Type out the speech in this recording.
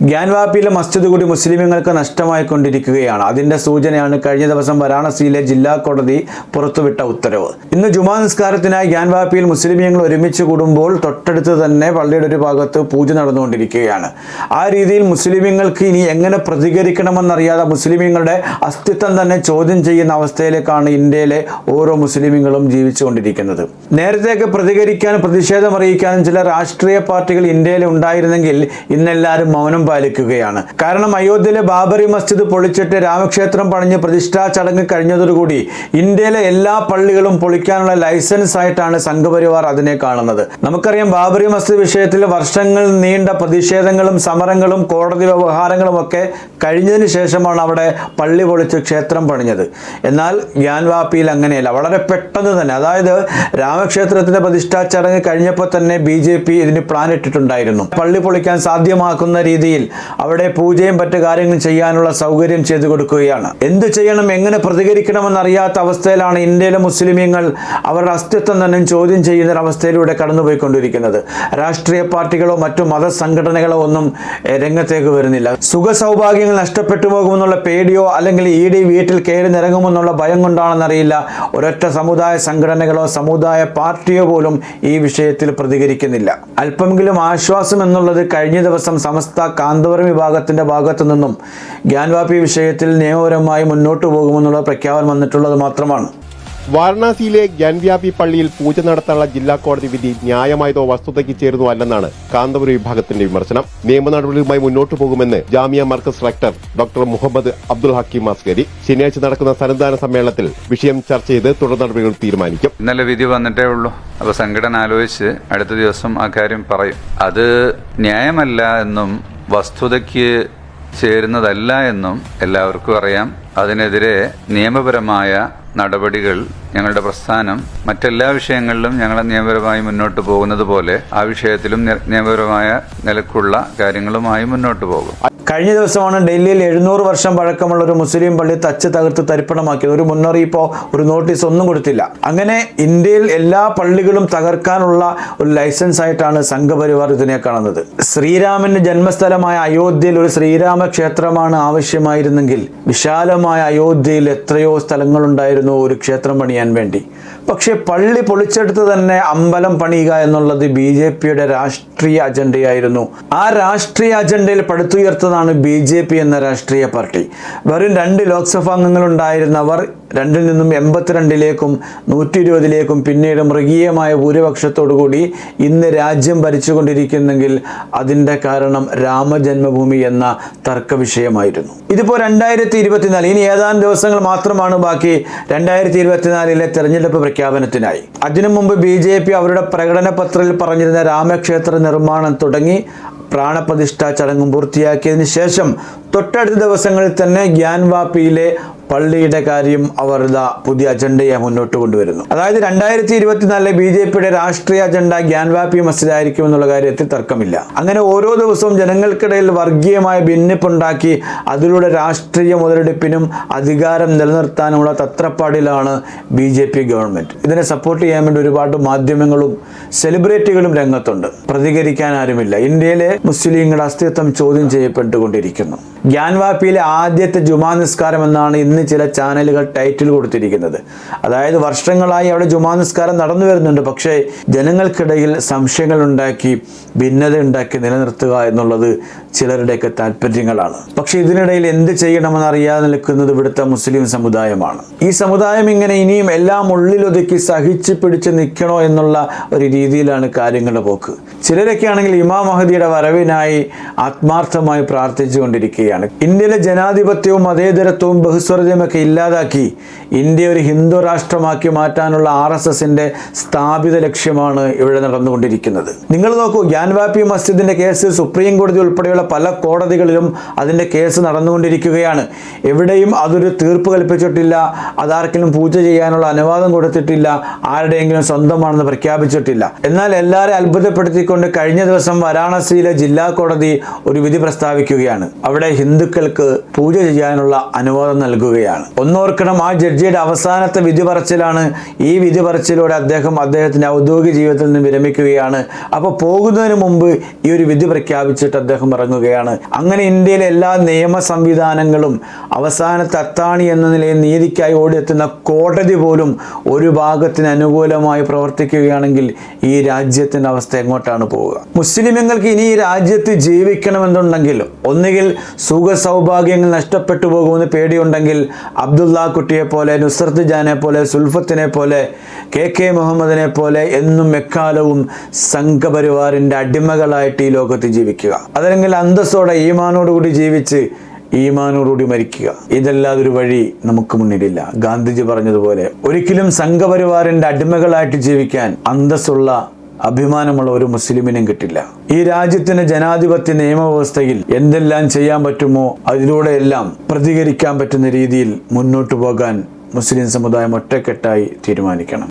ഗ്യാൻവാപ്പിയിലെ മസ്ജിദ് കൂടി മുസ്ലിമുകൾക്ക് നഷ്ടമായിക്കൊണ്ടിരിക്കുകയാണ്. അതിന്റെ സൂചനയാണ് കഴിഞ്ഞ ദിവസം വാരാണസിയിലെ ജില്ലാ കോടതി പുറത്തുവിട്ട ഉത്തരവ്. ഇന്ന് ജുമാ നിസ്കാരത്തിനായി ഗ്യാൻവാപ്പിയിൽ മുസ്ലിമീങ്ങൾ ഒരുമിച്ച് കൂടുമ്പോൾ തൊട്ടടുത്ത് തന്നെ പള്ളിയുടെ ഒരു ഭാഗത്ത് പൂജ നടന്നുകൊണ്ടിരിക്കുകയാണ്. ആ രീതിയിൽ മുസ്ലിമീങ്ങൾക്ക് ഇനി എങ്ങനെ പ്രതികരിക്കണമെന്നറിയാതെ മുസ്ലിമീങ്ങളുടെ അസ്തിത്വം തന്നെ ചോദ്യം ചെയ്യുന്ന അവസ്ഥയിലേക്കാണ് ഇന്ത്യയിലെ ഓരോ മുസ്ലിമീങ്ങളും ജീവിച്ചുകൊണ്ടിരിക്കുന്നത്. നേരത്തെയൊക്കെ പ്രതികരിക്കാനും പ്രതിഷേധം അറിയിക്കാനും ചില രാഷ്ട്രീയ പാർട്ടികൾ ഇന്ത്യയിൽ ഉണ്ടായിരുന്നെങ്കിൽ ഇന്നെല്ലാവരും മൗനം പാലിക്കുകയാണ് കാരണം അയോധ്യയിലെ ബാബറി മസ്ജിദ് പൊളിച്ചിട്ട് രാമക്ഷേത്രം പണിഞ്ഞ് പ്രതിഷ്ഠാ ചടങ്ങ് കഴിഞ്ഞതോടുകൂടി ഇന്ത്യയിലെ എല്ലാ പള്ളികളും പൊളിക്കാനുള്ള ലൈസൻസ് ആയിട്ടാണ് സംഘപരിവാർ അതിനെ കാണുന്നത്. നമുക്കറിയാം ബാബറി മസ്ജിദ് വിഷയത്തിൽ വർഷങ്ങൾ നീണ്ട പ്രതിഷേധങ്ങളും സമരങ്ങളും കോടതി വ്യവഹാരങ്ങളും ഒക്കെ കഴിഞ്ഞതിന് ശേഷമാണ് അവിടെ പള്ളി പൊളിച്ച് ക്ഷേത്രം പണിഞ്ഞത്. എന്നാൽ ഗ്യാൻവാപ്പിയിൽ അങ്ങനെയല്ല. വളരെ പെട്ടെന്ന് തന്നെ അതായത് രാമക്ഷേത്രത്തിന്റെ പ്രതിഷ്ഠാ ചടങ്ങ് കഴിഞ്ഞപ്പോൾ തന്നെ ബി ജെ പി ഇതിന് പ്ലാൻ ഇട്ടിട്ടുണ്ടായിരുന്നു. പള്ളി പൊളിക്കാൻ സാധ്യമാക്കുന്ന രീതിയിൽ അവിടെ പൂജയും മറ്റു കാര്യങ്ങളും ചെയ്യാനുള്ള സൗകര്യം ചെയ്തു കൊടുക്കുകയാണ്. എന്ത് ചെയ്യണം എങ്ങനെ പ്രതികരിക്കണമെന്ന് അറിയാത്ത അവസ്ഥയിലാണ് ഇന്ത്യയിലെ മുസ്ലിമീങ്ങൾ അവരുടെ അസ്തിത്വം തന്നെ ചോദ്യം ചെയ്യുന്ന അവസ്ഥയിലൂടെ കടന്നുപോയിക്കൊണ്ടിരിക്കുന്നത്. രാഷ്ട്രീയ പാർട്ടികളോ മറ്റു മതസംഘടനകളോ ഒന്നും രംഗത്തേക്ക് വരുന്നില്ല. സുഖ സൗഭാഗ്യങ്ങൾ നഷ്ടപ്പെട്ടു പോകുമെന്നുള്ള പേടിയോ അല്ലെങ്കിൽ ഇ ഡി വീട്ടിൽ കയറി നിറങ്ങുമെന്നുള്ള ഭയം കൊണ്ടാണെന്നറിയില്ല. ഒരൊറ്റ സമുദായ സംഘടനകളോ സമുദായ പാർട്ടിയോ പോലും ഈ വിഷയത്തിൽ പ്രതികരിക്കുന്നില്ല. അല്പമെങ്കിലും ആശ്വാസം എന്നുള്ളത് കഴിഞ്ഞ ദിവസം സമസ്ത കാന്തപുരം വിഭാഗത്തിന്റെ ഭാഗത്തു നിന്നും ജ്ഞാൻവാപ്പി വിഷയത്തിൽ നിയമപരമായി മുന്നോട്ടു പോകുമെന്നുള്ള പ്രഖ്യാപനം വന്നിട്ടുള്ളത് മാത്രമാണ്. വാരണാസിയിലെ ഗ്യാൻവ്യാപി പള്ളിയിൽ പൂജ നടത്താനുള്ള ജില്ലാ കോടതി വിധി ന്യായമായതോ വസ്തുതയ്ക്ക് ചേരുന്നോ അല്ലെന്നാണ് കാന്തപുരം വിഭാഗത്തിന്റെ വിമർശനം. നിയമ നടപടികളുമായി മുന്നോട്ടു പോകുമെന്ന് ജാമിയ മർക്കസ് റക്ടർ ഡോക്ടർ മുഹമ്മദ് അബ്ദുൽ ഹക്കീം അസ്കരി ശനിയാഴ്ച നടക്കുന്ന സന്നിധാന സമ്മേളനത്തിൽ വിഷയം ചർച്ച ചെയ്ത് തുടർ നടപടികൾ തീരുമാനിക്കും. ഇന്നലെ വിധി വന്നിട്ടേ ഉള്ളൂ. അപ്പൊ സംഘടന ആലോചിച്ച് അടുത്ത ദിവസം ആ കാര്യം പറയും. അത് ന്യായമല്ല എന്നും വസ്തുതയ്ക്ക് ചേരുന്നതല്ല എന്നും എല്ലാവർക്കും അറിയാം. അതിനെതിരെ നിയമപരമായ നടപടികൾ ഞങ്ങളുടെ പ്രസ്ഥാനം മറ്റെല്ലാ വിഷയങ്ങളിലും ഞങ്ങളെ നിയമപരമായി മുന്നോട്ട് പോകുന്നത് പോലെ ആ വിഷയത്തിലും നിയമപരമായ നിലക്കുള്ള കാര്യങ്ങളുമായി മുന്നോട്ട് പോകും. കഴിഞ്ഞ ദിവസമാണ് ഡൽഹിയിൽ എഴുന്നൂറ് വർഷം പഴക്കമുള്ള ഒരു മുസ്ലിം പള്ളി തച്ച് തകർത്ത് തരിപ്പണമാക്കിയത്. ഒരു മുന്നറിയിപ്പോ ഒരു നോട്ടീസ് ഒന്നും കൊടുത്തില്ല. അങ്ങനെ ഇന്ത്യയിൽ എല്ലാ പള്ളികളും തകർക്കാനുള്ള ഒരു ലൈസൻസ് ആയിട്ടാണ് സംഘപരിവാർ ഇതിനെ കാണുന്നത്. ശ്രീരാമന്റെ ജന്മസ്ഥലമായ അയോധ്യയിൽ ഒരു ശ്രീരാമ ക്ഷേത്രമാണ് ആവശ്യമായിരുന്നെങ്കിൽ വിശാലമായ അയോധ്യയിൽ എത്രയോ സ്ഥലങ്ങളുണ്ടായിരുന്നു. ഒരു ക്ഷേത്രം പണിയാൻ വേണ്ടി. പക്ഷേ പള്ളി പൊളിച്ചെടുത്ത് തന്നെ അമ്പലം പണിയുക എന്നുള്ളത് ബി ജെ പിയുടെ രാഷ്ട്രീയ അജണ്ടയായിരുന്നു. ആ രാഷ്ട്രീയ അജണ്ടയിൽ പടുത്തുയർത്തതാണ് ബി ജെ പി എന്ന രാഷ്ട്രീയ പാർട്ടി. വെറും രണ്ട് ലോക്സഭാ അംഗങ്ങളുണ്ടായിരുന്നവർ രണ്ടിൽ നിന്നും എൺപത്തിരണ്ടിലേക്കും നൂറ്റി ഇരുപതിലേക്കും പിന്നീട് മൃഗീയമായ ഭൂരിപക്ഷത്തോടുകൂടി ഇന്ന് രാജ്യം ഭരിച്ചുകൊണ്ടിരിക്കുന്നെങ്കിൽ അതിന്റെ കാരണം രാമജന്മഭൂമി എന്ന തർക്ക വിഷയമായിരുന്നു ഇതിപ്പോൾ രണ്ടായിരത്തി ഇരുപത്തിനാല് ഇനി ഏതാനും ദിവസങ്ങൾ മാത്രമാണ് ബാക്കി. രണ്ടായിരത്തി ഇരുപത്തിനാലിലെ തെരഞ്ഞെടുപ്പ് പ്രഖ്യാപനത്തിനായി. അതിനു മുമ്പ് ബി ജെ പി അവരുടെ പ്രകടന പത്രത്തിൽ പറഞ്ഞിരുന്ന രാമക്ഷേത്ര നിർമ്മാണം തുടങ്ങി പ്രാണപ്രതിഷ്ഠാ ചടങ്ങും പൂർത്തിയാക്കിയതിന് ശേഷം തൊട്ടടുത്ത ദിവസങ്ങളിൽ തന്നെ ഗ്യാൻവാപ്പിയിലെ പള്ളിയുടെ കാര്യം അവർ ഇതാ പുതിയ അജണ്ടയെ മുന്നോട്ട് കൊണ്ടുവരുന്നു. അതായത് രണ്ടായിരത്തി ഇരുപത്തിനാലിലെ ബി ജെ പിയുടെ രാഷ്ട്രീയ അജണ്ട ഗ്യാൻവാപ്പി മസ്ജിദ് ആയിരിക്കും എന്നുള്ള കാര്യത്തിൽ തർക്കമില്ല. അങ്ങനെ ഓരോ ദിവസവും ജനങ്ങൾക്കിടയിൽ വർഗീയമായ ഭിന്നിപ്പുണ്ടാക്കി അതിലൂടെ രാഷ്ട്രീയ മുതലെടുപ്പിനും അധികാരം നിലനിർത്താനുമുള്ള തത്രപ്പാടിലാണ് ബി ജെ പി ഗവൺമെന്റ്. ഇതിനെ സപ്പോർട്ട് ചെയ്യാൻ വേണ്ടി ഒരുപാട് മാധ്യമങ്ങളും സെലിബ്രിറ്റികളും രംഗത്തുണ്ട്. പ്രതികരിക്കാൻ ആരുമില്ല. ഇന്ത്യയിലെ മുസ്ലിങ്ങളുടെ അസ്തിത്വം ചോദ്യം ചെയ്യപ്പെട്ടുകൊണ്ടിരിക്കുന്നു. ഗ്യാൻവാപ്പിയിലെ ആദ്യത്തെ ജുമാ നിസ്കാരം എന്നാണ് ഇന്ന് ചില ചാനലുകൾ ടൈറ്റിൽ കൊടുത്തിരിക്കുന്നത്. അതായത് വർഷങ്ങളായി അവിടെ ജുമാ നിസ്കാരം നടന്നു വരുന്നുണ്ട്. പക്ഷേ ജനങ്ങൾക്കിടയിൽ സംശയങ്ങൾ ഉണ്ടാക്കി ഭിന്നത ഉണ്ടാക്കി നിലനിർത്തുക എന്നുള്ളത് ചിലരുടെയൊക്കെ താല്പര്യങ്ങളാണ്. പക്ഷേ ഇതിനിടയിൽ എന്ത് ചെയ്യണമെന്ന് അറിയാതെ നിൽക്കുന്നത് ഇവിടുത്തെ മുസ്ലിം സമുദായമാണ്. ഈ സമുദായം ഇങ്ങനെ ഇനിയും എല്ലാം ഉള്ളിലൊതുക്കി സഹിച്ചു പിടിച്ച് നിൽക്കണോ എന്നുള്ള ഒരു രീതിയിലാണ് കാര്യങ്ങളുടെ പോക്ക്. ചിലരൊക്കെ ആണെങ്കിൽ ഇമാം മഹദിയുടെ വരവിനായി ആത്മാർത്ഥമായി പ്രാർത്ഥിച്ചു കൊണ്ടിരിക്കുകയാണ് ഇന്ത്യയിലെ ജനാധിപത്യവും മതേതരത്വവും ബഹുസ്വരതയും ഒക്കെ ഇല്ലാതാക്കി ഇന്ത്യ ഒരു ഹിന്ദു രാഷ്ട്രമാക്കി മാറ്റാനുള്ള ആർ എസ് എസിന്റെ സ്ഥാപിത ലക്ഷ്യമാണ് ഇവിടെ നടന്നുകൊണ്ടിരിക്കുന്നത്. നിങ്ങൾ നോക്കൂ ജ്ഞാൻവാപ്പി മസ്ജിദിന്റെ കേസ് സുപ്രീം കോടതി ഉൾപ്പെടെയുള്ള പല കോടതികളിലും അതിന്റെ കേസ് നടന്നുകൊണ്ടിരിക്കുകയാണ്. എവിടെയും അതൊരു തീർപ്പ് കൽപ്പിച്ചിട്ടില്ല അതാർക്കെങ്കിലും പൂജ ചെയ്യാനുള്ള അനുവാദം കൊടുത്തിട്ടില്ല ആരുടെയെങ്കിലും സ്വന്തമാണെന്ന് പ്രഖ്യാപിച്ചിട്ടില്ല. എന്നാൽ എല്ലാവരെയും അത്ഭുതപ്പെടുത്തിക്കൊണ്ട് ചൂണ്ടിക്കാട്ടിക്കൊണ്ട് കഴിഞ്ഞ ദിവസം വാരാണസിയിലെ ജില്ലാ കോടതി ഒരു വിധി പ്രസ്താവിക്കുകയാണ്. അവിടെ ഹിന്ദുക്കൾക്ക് പൂജ ചെയ്യാനുള്ള അനുവാദം നൽകുകയാണ്. ഒന്നോർക്കണം ആ ജഡ്ജിയുടെ അവസാനത്തെ വിധി പറച്ചിലാണ് ഈ വിധി പറച്ചിലൂടെ അദ്ദേഹം അദ്ദേഹത്തിന്റെ ഔദ്യോഗിക ജീവിതത്തിൽ നിന്ന് വിരമിക്കുകയാണ്. അപ്പോൾ പോകുന്നതിന് മുമ്പ് ഈ ഒരു വിധി പ്രഖ്യാപിച്ചിട്ട് അദ്ദേഹം ഇറങ്ങുകയാണ്. അങ്ങനെ ഇന്ത്യയിലെ എല്ലാ നിയമ സംവിധാനങ്ങളും അവസാനത്തെ അത്താണി എന്ന നിലയിൽ നീതിക്കായി ഓടിയെത്തുന്ന കോടതി പോലും ഒരു ഭാഗത്തിന് അനുകൂലമായി പ്രവർത്തിക്കുകയാണെങ്കിൽ ഈ രാജ്യത്തിന്റെ അവസ്ഥ എങ്ങോട്ടാണ് പോവുക മുസ്ലിമുകൾക്ക് ഇനി രാജ്യത്ത് ജീവിക്കണമെന്നുണ്ടെങ്കിൽ ഒന്നുകിൽ സുഖ സൗഭാഗ്യങ്ങൾ നഷ്ടപ്പെട്ടു പോകുമെന്ന് പേടിയുണ്ടെങ്കിൽ അബ്ദുള്ള കുട്ടിയെ പോലെ നുസ്രത്ത് ജാനെ പോലെ സുൽഫത്തിനെ പോലെ കെ കെ മുഹമ്മദിനെ പോലെ എന്നും എക്കാലവും സംഘപരിവാറിന്റെ അടിമകളായിട്ട് ഈ ലോകത്ത് ജീവിക്കുക. അതല്ലെങ്കിൽ അന്തസ്സോടെ ഈമാനോടുകൂടി ജീവിച്ച് ഈമാനോടുകൂടി മരിക്കുക. ഇതല്ലാതെ ഒരു വഴി നമുക്ക് മുന്നിലില്ല. ഗാന്ധിജി പറഞ്ഞതുപോലെ ഒരിക്കലും സംഘപരിവാറിന്റെ അടിമകളായിട്ട് ജീവിക്കാൻ അന്തസ്സുള്ള അഭിമാനമുള്ള ഒരു മുസ്ലിമിനും കിട്ടില്ല. ഈ രാജ്യത്തിന് ജനാധിപത്യ നിയമവ്യവസ്ഥയിൽ എന്തെല്ലാം ചെയ്യാൻ പറ്റുമോ അതിലൂടെയെല്ലാം പ്രതികരിക്കാൻ പറ്റുന്ന രീതിയിൽ മുന്നോട്ടു പോകാൻ മുസ്ലിം സമുദായം ഒറ്റക്കെട്ടായി തീരുമാനിക്കണം.